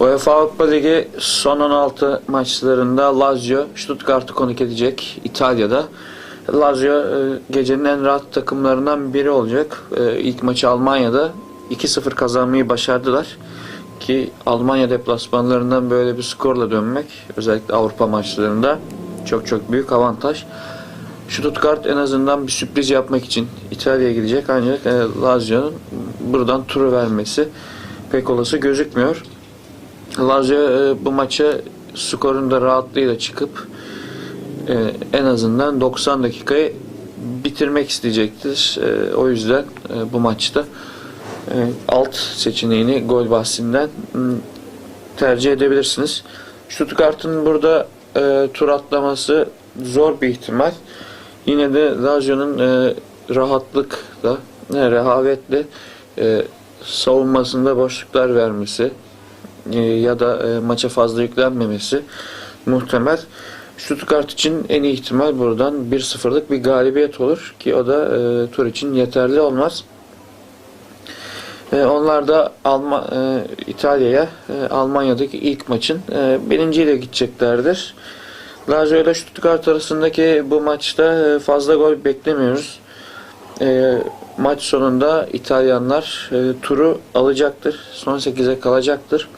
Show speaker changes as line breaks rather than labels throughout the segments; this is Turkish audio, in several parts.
UEFA Avrupa Ligi son 16 maçlarında Lazio Stuttgart'ı konuk edecek İtalya'da. Lazio e, gecenin en rahat takımlarından biri olacak. E, İlk maçı Almanya'da 2-0 kazanmayı başardılar. Ki Almanya deplasmanlarından böyle bir skorla dönmek özellikle Avrupa maçlarında çok çok büyük avantaj. Stuttgart en azından bir sürpriz yapmak için İtalya'ya gidecek ancak e, Lazio'nun buradan turu vermesi pek olası gözükmüyor. Lazio e, bu maça skorun da rahatlığıyla çıkıp e, en azından 90 dakikayı bitirmek isteyecektir. E, o yüzden e, bu maçta e, alt seçeneğini gol bahsinden tercih edebilirsiniz. Stuttgart'ın burada e, tur atlaması zor bir ihtimal. Yine de Lazio'nun e, rahatlıkla, e, rehavetle e, savunmasında boşluklar vermesi e, ya da e, maça fazla yüklenmemesi muhtemel. Stuttgart için en iyi ihtimal buradan 1-0'lık bir galibiyet olur ki o da e, tur için yeterli olmaz. E, onlar da Alma, e, İtalya'ya e, Almanya'daki ilk maçın e, birinciyle gideceklerdir. Lazio ile Stuttgart arasındaki bu maçta e, fazla gol beklemiyoruz. E, maç sonunda İtalyanlar e, turu alacaktır. Son 8'e kalacaktır.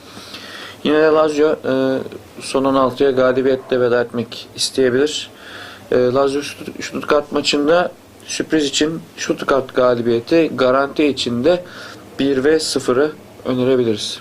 Yine de Lazio e, son 16'ya galibiyetle veda etmek isteyebilir. E, Lazio Stutt- Stuttgart maçında sürpriz için Stuttgart galibiyeti, garanti için de 1 ve 0'ı önerebiliriz.